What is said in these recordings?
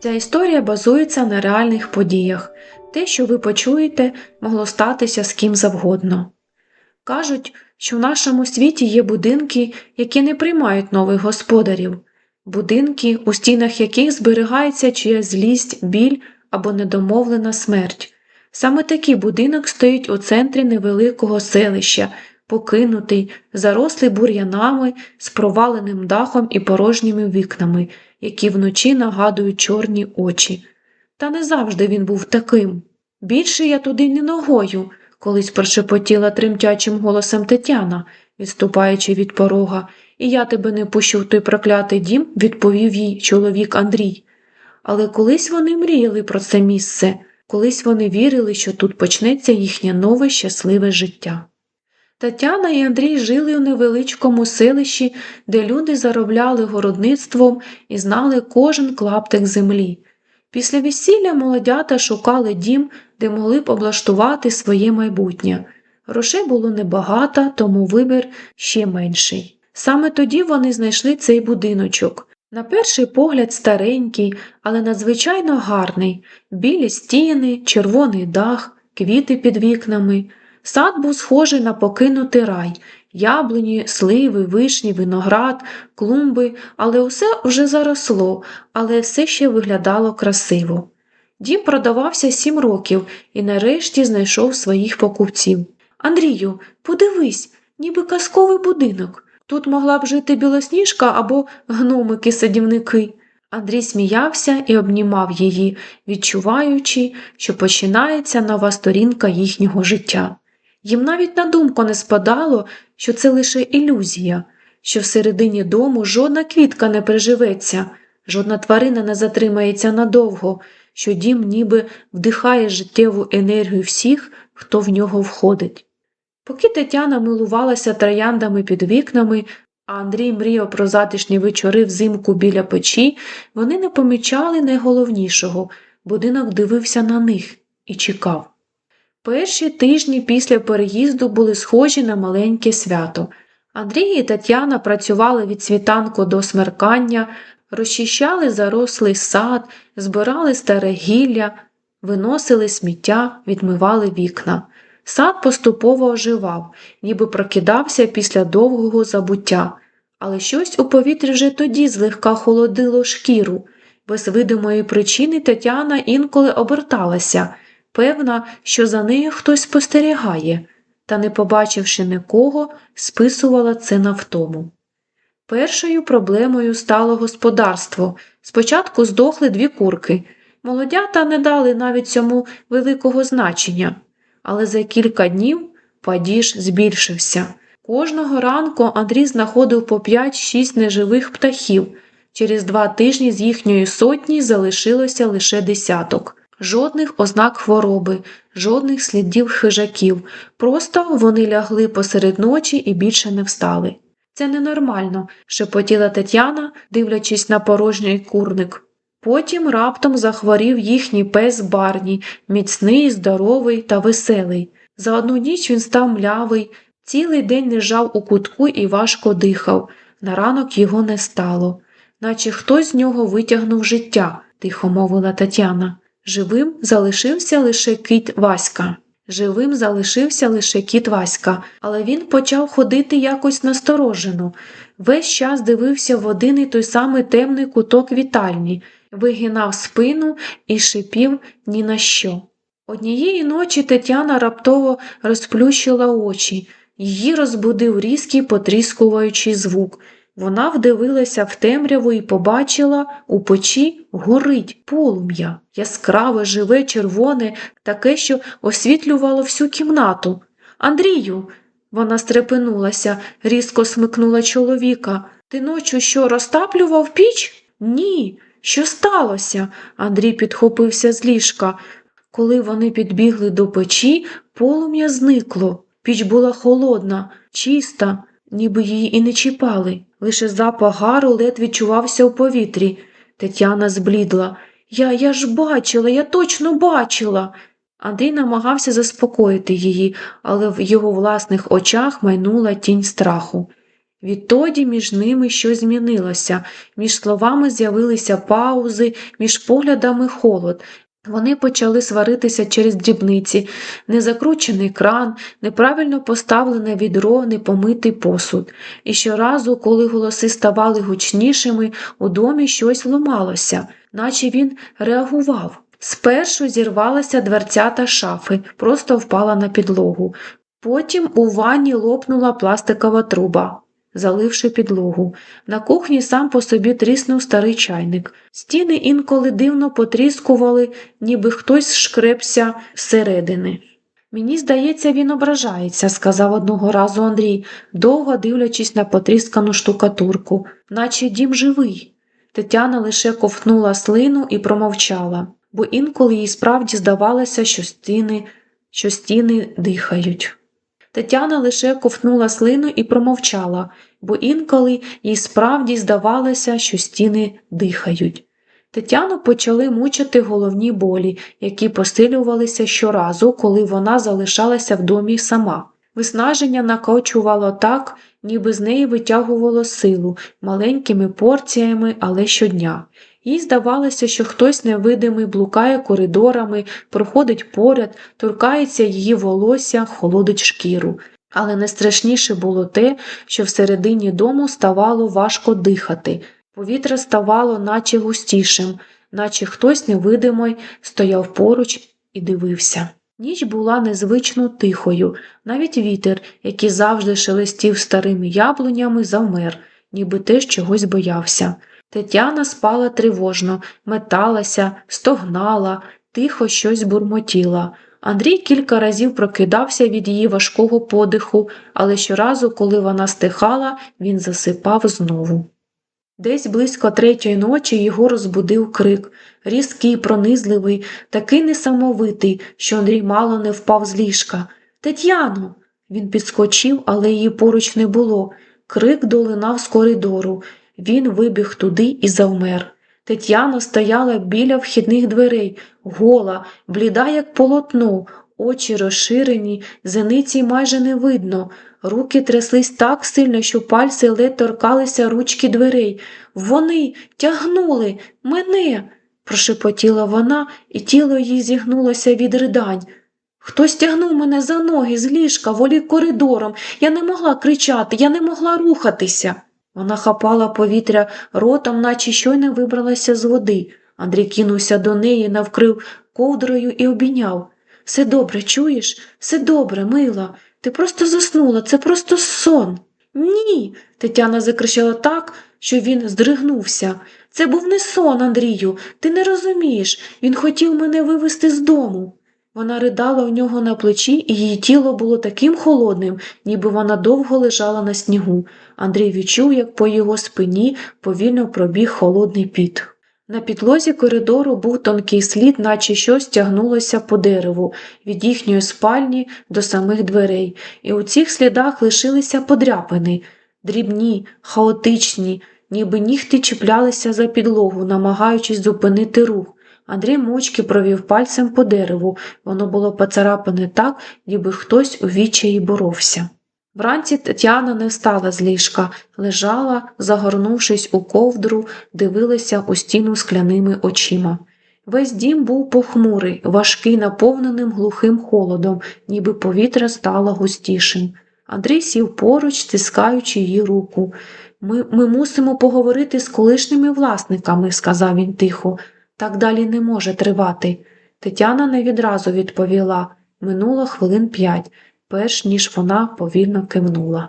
Ця історія базується на реальних подіях. Те, що ви почуєте, могло статися з ким завгодно. Кажуть, що в нашому світі є будинки, які не приймають нових господарів, будинки, у стінах яких зберігається чиясь злість, біль або недомовлена смерть. Саме такий будинок стоїть у центрі невеликого селища, покинутий, зарослий бур'янами, з проваленим дахом і порожніми вікнами, які вночі нагадують чорні очі. Та не завжди він був таким. Більше я туди не ногою, колись прошепотіла тремтячим голосом Тетяна, відступаючи від порога, і я тебе не пущу в той проклятий дім, відповів їй чоловік Андрій. Але колись вони мріяли про це місце, колись вони вірили, що тут почнеться їхнє нове щасливе життя. Тетяна і Андрій жили у невеличкому селищі, де люди заробляли городництвом і знали кожен клаптик землі. Після весілля молодята шукали дім, де могли б облаштувати своє майбутнє. Грошей було небагато, тому вибір ще менший. Саме тоді вони знайшли цей будиночок. На перший погляд старенький, але надзвичайно гарний, білі стіни, червоний дах, квіти під вікнами. Сад був схожий на покинутий рай, яблуні, сливи, вишні, виноград, клумби, але усе вже заросло, але все ще виглядало красиво. Дім продавався сім років і нарешті знайшов своїх покупців. Андрію, подивись, ніби казковий будинок. Тут могла б жити білосніжка або гномики-садівники. Андрій сміявся і обнімав її, відчуваючи, що починається нова сторінка їхнього життя. Їм навіть на думку не спадало, що це лише ілюзія, що всередині дому жодна квітка не приживеться, жодна тварина не затримається надовго, що дім ніби вдихає життєву енергію всіх, хто в нього входить. Поки Тетяна милувалася трояндами під вікнами, а Андрій мріяв про затишні вечори взимку біля печі, вони не помічали найголовнішого будинок дивився на них і чекав. Перші тижні після переїзду були схожі на маленьке свято. Андрій і Тетяна працювали від світанку до смеркання, розчищали зарослий сад, збирали старе гілля, виносили сміття, відмивали вікна. Сад поступово оживав, ніби прокидався після довгого забуття, але щось у повітрі вже тоді злегка холодило шкіру. Без видимої причини Тетяна інколи оберталася, певна, що за нею хтось спостерігає, та, не побачивши нікого, списувала це на втому. Першою проблемою стало господарство. Спочатку здохли дві курки. Молодята не дали навіть цьому великого значення, але за кілька днів падіж збільшився. Кожного ранку Андрій знаходив по 5-6 неживих птахів. Через два тижні з їхньої сотні залишилося лише десяток. Жодних ознак хвороби, жодних слідів хижаків. Просто вони лягли посеред ночі і більше не встали. Це ненормально, шепотіла Тетяна, дивлячись на порожній курник. Потім раптом захворів їхній пес Барні, міцний, здоровий та веселий. За одну ніч він став млявий, цілий день лежав у кутку і важко дихав. На ранок його не стало, наче хтось з нього витягнув життя, тихо мовила Тетяна. Живим залишився лише кіт Васька. Живим залишився лише кіт Васька, але він почав ходити якось насторожено. Весь час дивився в один і той самий темний куток вітальні, вигинав спину і шипів ні на що. Однієї ночі Тетяна раптово розплющила очі, її розбудив різкий потріскуваючий звук. Вона вдивилася в темряву і побачила у печі горить полум'я, яскраве, живе, червоне, таке, що освітлювало всю кімнату. Андрію, вона стрепенулася, різко смикнула чоловіка. Ти ночу що, розтаплював піч? Ні. Що сталося? Андрій підхопився з ліжка. Коли вони підбігли до печі, полум'я зникло. Піч була холодна, чиста, ніби її і не чіпали. Лише запах гару ледь відчувався у повітрі. Тетяна зблідла. Я, я ж бачила, я точно бачила. Андрій намагався заспокоїти її, але в його власних очах майнула тінь страху. Відтоді між ними щось змінилося, між словами з'явилися паузи, між поглядами холод. Вони почали сваритися через дрібниці, незакручений кран, неправильно поставлене відро, непомитий посуд. І щоразу, коли голоси ставали гучнішими, у домі щось ломалося, наче він реагував. Спершу зірвалася дверцята шафи, просто впала на підлогу. Потім у ванні лопнула пластикова труба, заливши підлогу. На кухні сам по собі тріснув старий чайник. Стіни інколи дивно потріскували, ніби хтось шкрепся зсередини. Мені здається, він ображається, сказав одного разу Андрій, довго дивлячись на потріскану штукатурку, наче дім живий. Тетяна лише ковтнула слину і промовчала, бо інколи їй справді здавалося, що стіни, що стіни дихають. Тетяна лише ковтнула слину і промовчала, бо інколи їй справді здавалося, що стіни дихають. Тетяну почали мучити головні болі, які посилювалися щоразу, коли вона залишалася в домі сама. Виснаження накочувало так, ніби з неї витягувало силу маленькими порціями, але щодня. Їй здавалося, що хтось невидимий блукає коридорами, проходить поряд, торкається її волосся, холодить шкіру. Але найстрашніше було те, що всередині дому ставало важко дихати. Повітря ставало наче густішим, наче хтось невидимий стояв поруч і дивився. Ніч була незвично тихою, навіть вітер, який завжди шелестів старими яблунями, завмер, ніби теж чогось боявся. Тетяна спала тривожно, металася, стогнала, тихо щось бурмотіла. Андрій кілька разів прокидався від її важкого подиху, але щоразу, коли вона стихала, він засипав знову. Десь близько третьої ночі його розбудив крик, різкий, пронизливий, такий несамовитий, що Андрій мало не впав з ліжка. Тетяно. Він підскочив, але її поруч не було. Крик долинав з коридору. Він вибіг туди і завмер. Тетяна стояла біля вхідних дверей, гола, бліда, як полотно, очі розширені, зениці майже не видно. Руки тряслись так сильно, що пальці ледь торкалися ручки дверей. Вони тягнули мене, прошепотіла вона, і тіло їй зігнулося від ридань. Хтось тягнув мене за ноги з ліжка, волік коридором. Я не могла кричати, я не могла рухатися. Вона хапала повітря ротом, наче щойно вибралася з води. Андрій кинувся до неї, навкрив ковдрою і обійняв. Все добре, чуєш? Все добре, мила. Ти просто заснула, це просто сон. Ні. Тетяна закричала так, що він здригнувся. Це був не сон, Андрію, ти не розумієш. Він хотів мене вивезти з дому. Вона ридала в нього на плечі, і її тіло було таким холодним, ніби вона довго лежала на снігу. Андрій відчув, як по його спині повільно пробіг холодний піт. На підлозі коридору був тонкий слід, наче щось тягнулося по дереву від їхньої спальні до самих дверей, і у цих слідах лишилися подряпини, дрібні, хаотичні, ніби нігти чіплялися за підлогу, намагаючись зупинити рух. Андрій мовчки провів пальцем по дереву, воно було поцарапане так, ніби хтось у відчаї боровся. Вранці Тетяна не встала з ліжка, лежала, загорнувшись у ковдру, дивилася у стіну скляними очима. Весь дім був похмурий, важкий, наповненим глухим холодом, ніби повітря стало густішим. Андрій сів поруч, стискаючи її руку. Ми, Ми мусимо поговорити з колишніми власниками, сказав він тихо. Так далі не може тривати. Тетяна не відразу відповіла минуло хвилин п'ять, перш ніж вона повільно кивнула.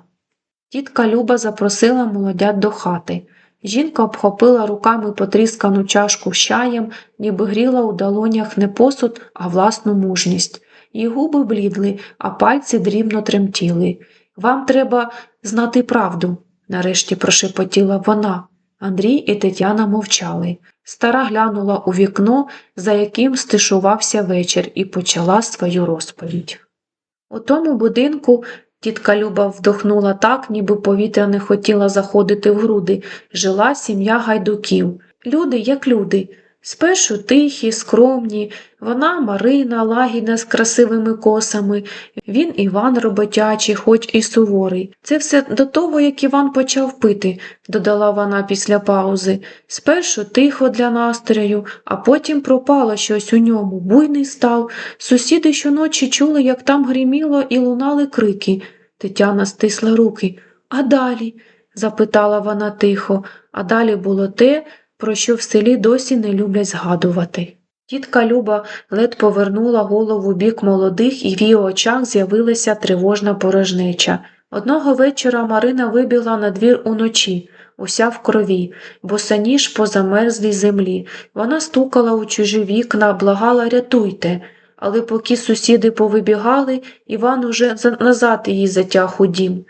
Тітка Люба запросила молодят до хати. Жінка обхопила руками потріскану чашку чаєм, ніби гріла у долонях не посуд, а власну мужність. Її губи блідли, а пальці дрібно тремтіли. Вам треба знати правду, нарешті прошепотіла вона. Андрій і Тетяна мовчали. Стара глянула у вікно, за яким стишувався вечір, і почала свою розповідь. У тому будинку тітка Люба вдохнула так, ніби повітря не хотіла заходити в груди, жила сім'я гайдуків. Люди, як люди. Спершу тихі, скромні, вона Марина, лагідна з красивими косами, він Іван роботячий, хоч і суворий. Це все до того, як Іван почав пити, додала вона після паузи. Спершу тихо для настрою, а потім пропало щось у ньому, буйний став. Сусіди щоночі чули, як там гриміло і лунали крики. Тетяна стисла руки. А далі? запитала вона тихо, а далі було те, про що в селі досі не люблять згадувати. Тітка Люба ледь повернула голову бік молодих, і в її очах з'явилася тривожна порожнеча. Одного вечора Марина вибігла на двір уночі, уся в крові, босоніж по замерзлій землі. Вона стукала у чужі вікна, благала рятуйте. Але поки сусіди повибігали, Іван уже назад її затяг у дім.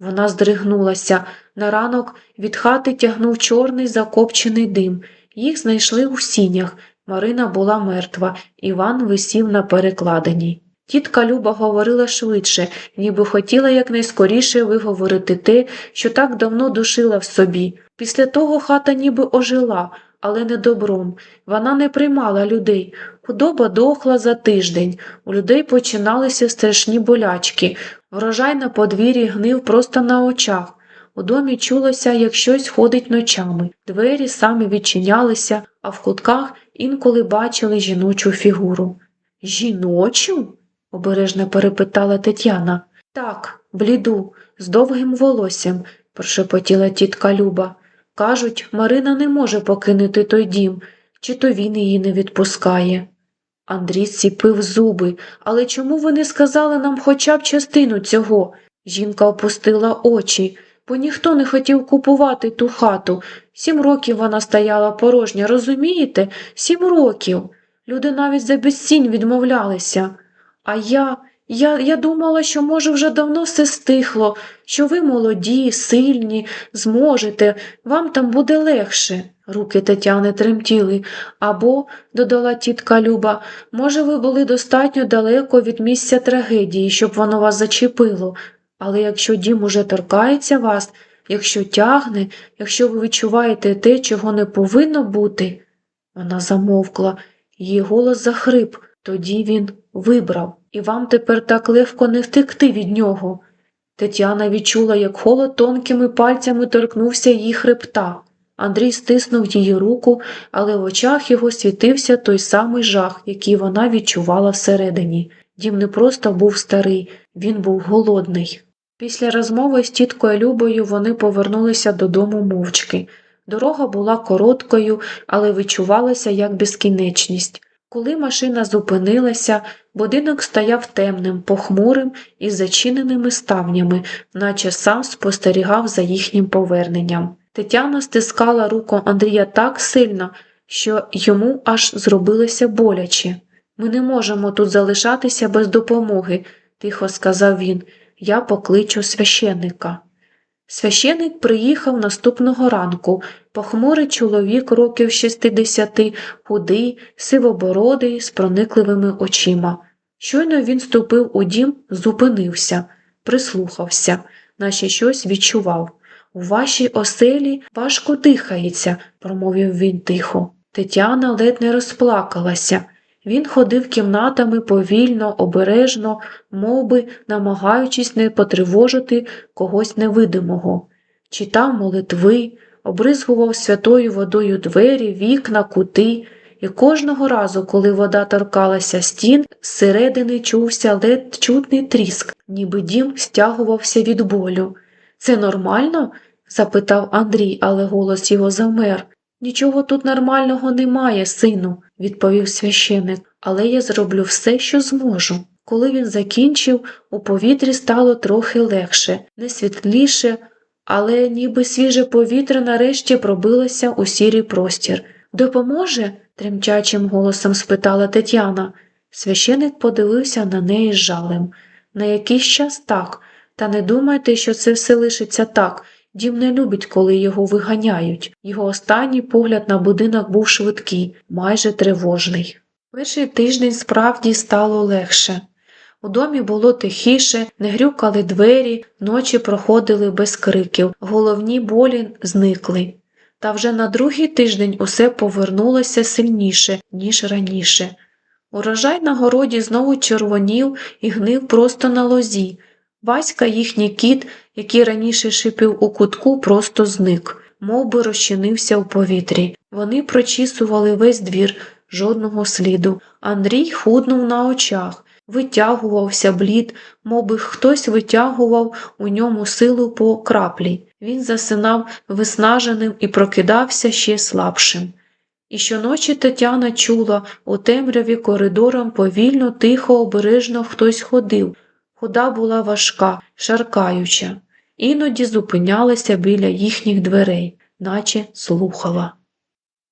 Вона здригнулася. На ранок від хати тягнув чорний закопчений дим. Їх знайшли у сінях. Марина була мертва, Іван висів на перекладині. Тітка Люба говорила швидше, ніби хотіла якнайскоріше виговорити те, що так давно душила в собі. Після того хата ніби ожила, але не добром. Вона не приймала людей. Худоба дохла за тиждень. У людей починалися страшні болячки. Врожай на подвір'ї гнив просто на очах. У домі чулося, як щось ходить ночами. Двері самі відчинялися, а в кутках інколи бачили жіночу фігуру. Жіночу? обережно перепитала Тетяна. Так, бліду, з довгим волоссям, прошепотіла тітка Люба. Кажуть, Марина не може покинути той дім, чи то він її не відпускає. Андрій зціпив зуби. Але чому ви не сказали нам хоча б частину цього? Жінка опустила очі, бо ніхто не хотів купувати ту хату. Сім років вона стояла порожня, розумієте? Сім років. Люди навіть за безцінь відмовлялися. А я, я, я думала, що, може, вже давно все стихло, що ви молоді, сильні, зможете, вам там буде легше. Руки Тетяни тремтіли. Або, додала тітка Люба, може, ви були достатньо далеко від місця трагедії, щоб воно вас зачепило. Але якщо дім уже торкається вас, якщо тягне, якщо ви відчуваєте те, чого не повинно бути. Вона замовкла, її голос захрип, тоді він вибрав, і вам тепер так легко не втекти від нього. Тетяна відчула, як холод тонкими пальцями торкнувся її хребта. Андрій стиснув її руку, але в очах його світився той самий жах, який вона відчувала всередині. Дім не просто був старий, він був голодний. Після розмови з тіткою Любою вони повернулися додому мовчки. Дорога була короткою, але відчувалася як безкінечність. Коли машина зупинилася, будинок стояв темним, похмурим і зачиненими ставнями, наче сам спостерігав за їхнім поверненням. Тетяна стискала руку Андрія так сильно, що йому аж зробилося боляче. Ми не можемо тут залишатися без допомоги, тихо сказав він. Я покличу священника. Священик приїхав наступного ранку, похмурий чоловік років 60, худий, сивобородий, з проникливими очима. Щойно він ступив у дім, зупинився, прислухався, наче щось відчував. У вашій оселі важко дихається, промовив він тихо. Тетяна ледь не розплакалася. Він ходив кімнатами повільно, обережно, мов би, намагаючись не потривожити когось невидимого. Читав молитви, обризгував святою водою двері, вікна, кути, і кожного разу, коли вода торкалася стін, зсередини чувся ледь чутний тріск, ніби дім стягувався від болю. Це нормально? запитав Андрій, але голос його замер. Нічого тут нормального немає, сину, відповів священик, але я зроблю все, що зможу. Коли він закінчив, у повітрі стало трохи легше, не світліше, але ніби свіже повітря нарешті пробилося у сірий простір. Допоможе? тремтячим голосом спитала Тетяна. Священик подивився на неї з жалем. На якийсь час так, та не думайте, що це все лишиться так. Дім не любить, коли його виганяють. Його останній погляд на будинок був швидкий, майже тривожний. Перший тиждень справді стало легше. У домі було тихіше, не грюкали двері, ночі проходили без криків, головні болі зникли. Та вже на другий тиждень усе повернулося сильніше, ніж раніше. Урожай на городі знову червонів і гнив просто на лозі. Васька, їхній кіт, який раніше шипів у кутку, просто зник, мов би розчинився у повітрі. Вони прочісували весь двір, жодного сліду. Андрій худнув на очах, витягувався блід, мов би хтось витягував у ньому силу по краплі. Він засинав виснаженим і прокидався ще слабшим. І щоночі Тетяна чула, у темряві коридором повільно, тихо, обережно хтось ходив. Хода була важка, шаркаюча, іноді зупинялася біля їхніх дверей, наче слухала.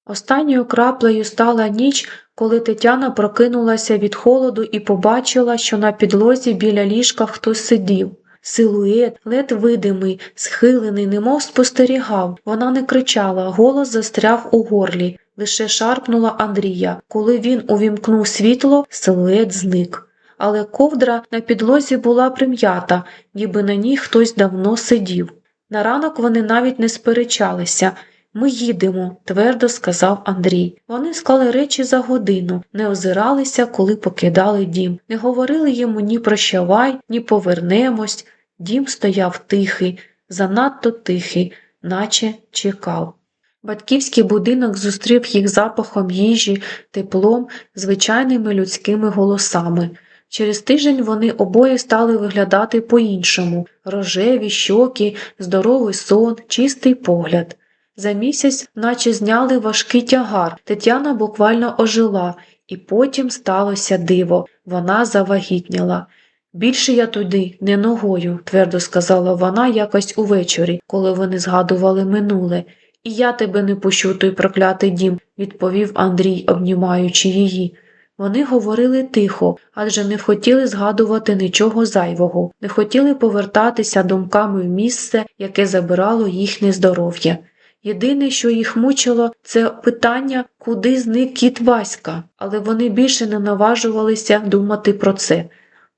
Останньою краплею стала ніч, коли Тетяна прокинулася від холоду і побачила, що на підлозі біля ліжка хтось сидів. Силует, лед видимий, схилений, немов спостерігав. Вона не кричала, голос застряг у горлі, лише шарпнула Андрія. Коли він увімкнув світло, силует зник. Але ковдра на підлозі була прим'ята, ніби на ній хтось давно сидів. На ранок вони навіть не сперечалися. Ми їдемо, твердо сказав Андрій. Вони склали речі за годину, не озиралися, коли покидали дім, не говорили йому ні прощавай, ні повернемось. Дім стояв тихий, занадто тихий, наче чекав. Батьківський будинок зустрів їх запахом їжі, теплом, звичайними людськими голосами. Через тиждень вони обоє стали виглядати по-іншому рожеві, щоки, здоровий сон, чистий погляд. За місяць, наче зняли важкий тягар, Тетяна буквально ожила, і потім сталося диво вона завагітніла. Більше я туди не ногою, твердо сказала вона якось увечері, коли вони згадували минуле. І я тебе не пущу той проклятий дім, відповів Андрій, обнімаючи її. Вони говорили тихо, адже не хотіли згадувати нічого зайвого, не хотіли повертатися думками в місце, яке забирало їхнє здоров'я. Єдине, що їх мучило, це питання, куди зник кіт Васька, але вони більше не наважувалися думати про це.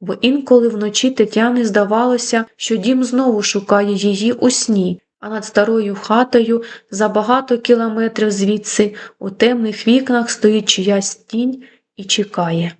Бо інколи вночі Тетяні здавалося, що дім знову шукає її у сні, а над старою хатою за багато кілометрів звідси у темних вікнах стоїть чиясь тінь і чекає.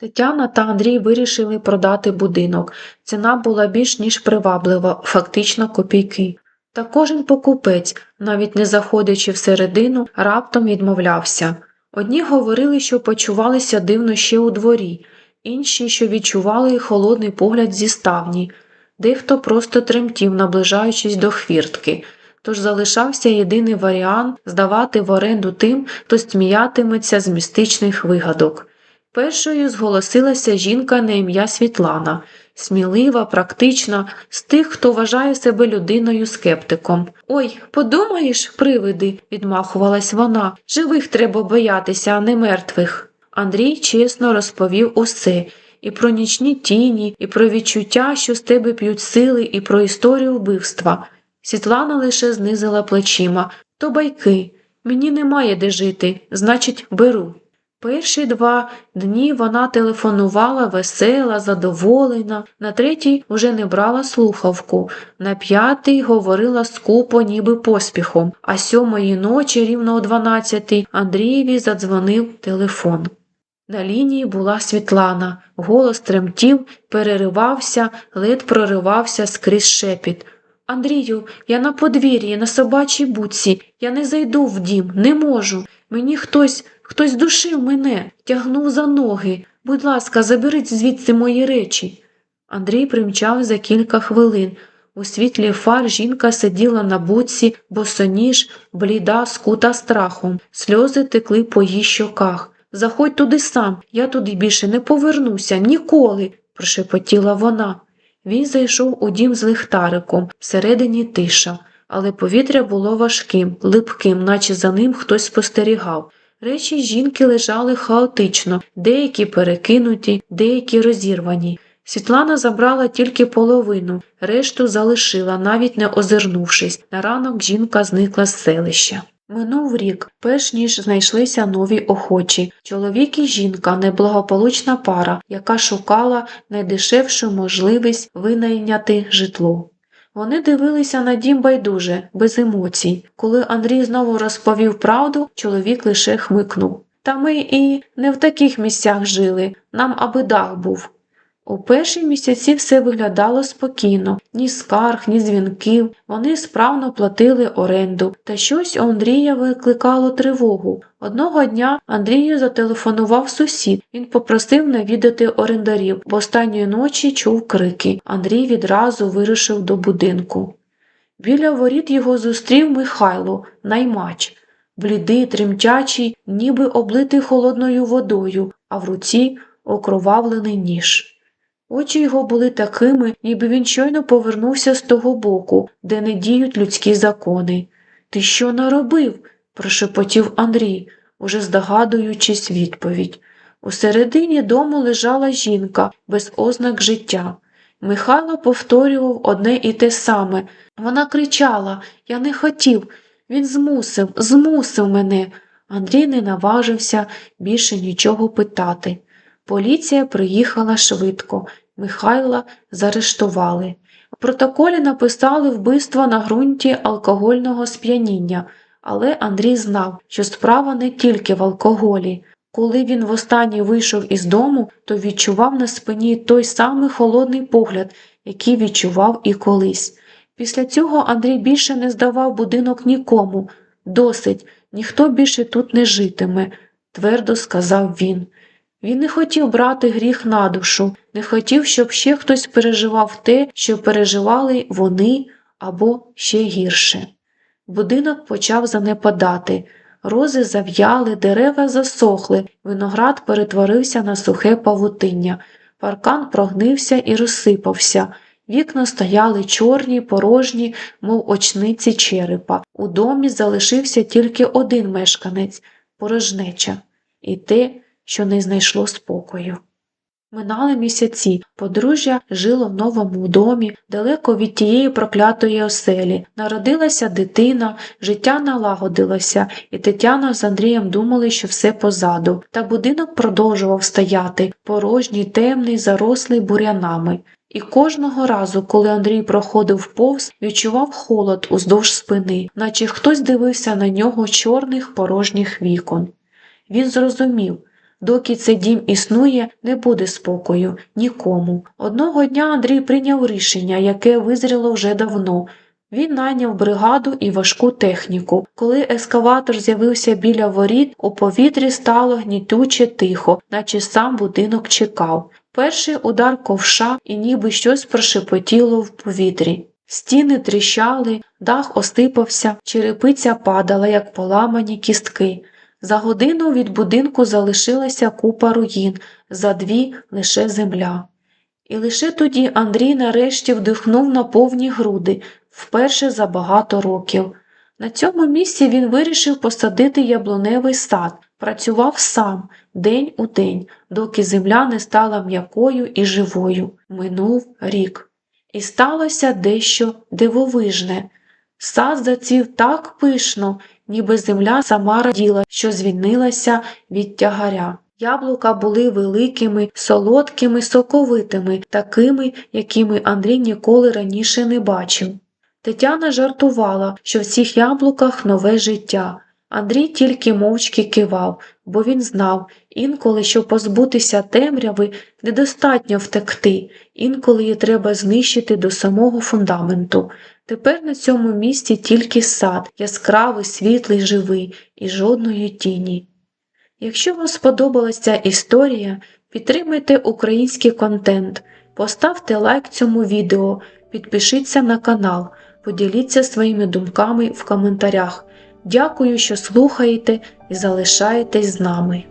Тетяна та Андрій вирішили продати будинок. Ціна була більш ніж приваблива, фактично копійки. Та кожен покупець, навіть не заходячи всередину, раптом відмовлявся. Одні говорили, що почувалися дивно ще у дворі, інші, що відчували холодний погляд зі ставні, дехто просто тремтів, наближаючись до хвіртки. Тож залишався єдиний варіант здавати в оренду тим, хто сміятиметься з містичних вигадок. Першою зголосилася жінка на ім'я Світлана, смілива, практична, з тих, хто вважає себе людиною скептиком. Ой, подумаєш, привиди, відмахувалась вона. Живих треба боятися, а не мертвих. Андрій чесно розповів усе і про нічні тіні, і про відчуття, що з тебе п'ють сили, і про історію вбивства. Світлана лише знизила плечима. То байки. Мені немає де жити, значить, беру. Перші два дні вона телефонувала весела, задоволена, на третій уже не брала слухавку, на п'ятий говорила скупо, ніби поспіхом, а сьомої ночі, рівно о дванадцятій, Андрієві задзвонив телефон. На лінії була Світлана, голос тремтів, переривався, лед проривався скрізь шепіт. Андрію, я на подвір'ї, на собачій буці, я не зайду в дім, не можу. Мені хтось, хтось душив мене, тягнув за ноги. Будь ласка, заберіть звідси мої речі. Андрій примчав за кілька хвилин. У світлі фар жінка сиділа на буці, босоніж, бліда, скута страхом, сльози текли по її щоках. Заходь туди сам, я туди більше не повернуся, ніколи, прошепотіла вона. Він зайшов у дім з лихтариком, всередині тиша, але повітря було важким, липким, наче за ним хтось спостерігав. Речі жінки лежали хаотично, деякі перекинуті, деякі розірвані. Світлана забрала тільки половину, решту залишила, навіть не озирнувшись. На ранок жінка зникла з селища. Минув рік, перш ніж знайшлися нові охочі. Чоловік і жінка неблагополучна пара, яка шукала найдешевшу можливість винайняти житло. Вони дивилися на дім байдуже, без емоцій. Коли Андрій знову розповів правду, чоловік лише хмикнув. Та ми і не в таких місцях жили, нам аби дах був. У перші місяці все виглядало спокійно, ні скарг, ні дзвінків. Вони справно платили оренду, та щось у Андрія викликало тривогу. Одного дня Андрію зателефонував сусід. Він попросив навідати орендарів, бо останньої ночі чув крики. Андрій відразу вирушив до будинку. Біля воріт його зустрів Михайло, наймач, блідий, тремтячий, ніби облитий холодною водою, а в руці окровавлений ніж. Очі його були такими, ніби він щойно повернувся з того боку, де не діють людські закони. Ти що наробив? прошепотів Андрій, уже здогадуючись відповідь. Усередині дому лежала жінка без ознак життя. Михайло повторював одне і те саме. Вона кричала Я не хотів. Він змусив, змусив мене. Андрій не наважився більше нічого питати. Поліція приїхала швидко, Михайла заарештували. У протоколі написали вбивство на ґрунті алкогольного сп'яніння, але Андрій знав, що справа не тільки в алкоголі. Коли він востаннє вийшов із дому, то відчував на спині той самий холодний погляд, який відчував і колись. Після цього Андрій більше не здавав будинок нікому. Досить, ніхто більше тут не житиме, твердо сказав він. Він не хотів брати гріх на душу, не хотів, щоб ще хтось переживав те, що переживали вони або ще гірше. Будинок почав занепадати. Рози зав'яли, дерева засохли, виноград перетворився на сухе павутиння, паркан прогнився і розсипався. Вікна стояли чорні, порожні, мов очниці черепа. У домі залишився тільки один мешканець порожнеча, і те, що не знайшло спокою. Минали місяці, подружжя жило в новому домі, далеко від тієї проклятої оселі. Народилася дитина, життя налагодилося, і Тетяна з Андрієм думали, що все позаду. Та будинок продовжував стояти, порожній, темний, зарослий бурянами. І кожного разу, коли Андрій проходив повз, відчував холод уздовж спини, наче хтось дивився на нього чорних порожніх вікон. Він зрозумів, доки цей дім існує, не буде спокою нікому. Одного дня Андрій прийняв рішення, яке визріло вже давно. Він найняв бригаду і важку техніку. Коли ескаватор з'явився біля воріт, у повітрі стало гнітюче тихо, наче сам будинок чекав. Перший удар ковша і ніби щось прошепотіло в повітрі. Стіни тріщали, дах осипався, черепиця падала, як поламані кістки. За годину від будинку залишилася купа руїн, за дві лише земля. І лише тоді Андрій нарешті вдихнув на повні груди, вперше за багато років. На цьому місці він вирішив посадити яблуневий сад, працював сам, день у день, доки земля не стала м'якою і живою. Минув рік. І сталося дещо дивовижне. Сад зацвів так пишно, ніби земля сама раділа, що звільнилася від тягаря. Яблука були великими, солодкими, соковитими, такими, якими Андрій ніколи раніше не бачив. Тетяна жартувала, що в цих яблуках нове життя. Андрій тільки мовчки кивав, бо він знав, інколи, щоб позбутися темряви, недостатньо втекти, інколи її треба знищити до самого фундаменту. Тепер на цьому місці тільки сад, яскравий, світлий, живий і жодної тіні. Якщо вам сподобалася ця історія, підтримайте український контент, поставте лайк цьому відео, підпишіться на канал, поділіться своїми думками в коментарях. Дякую, що слухаєте і залишаєтесь з нами.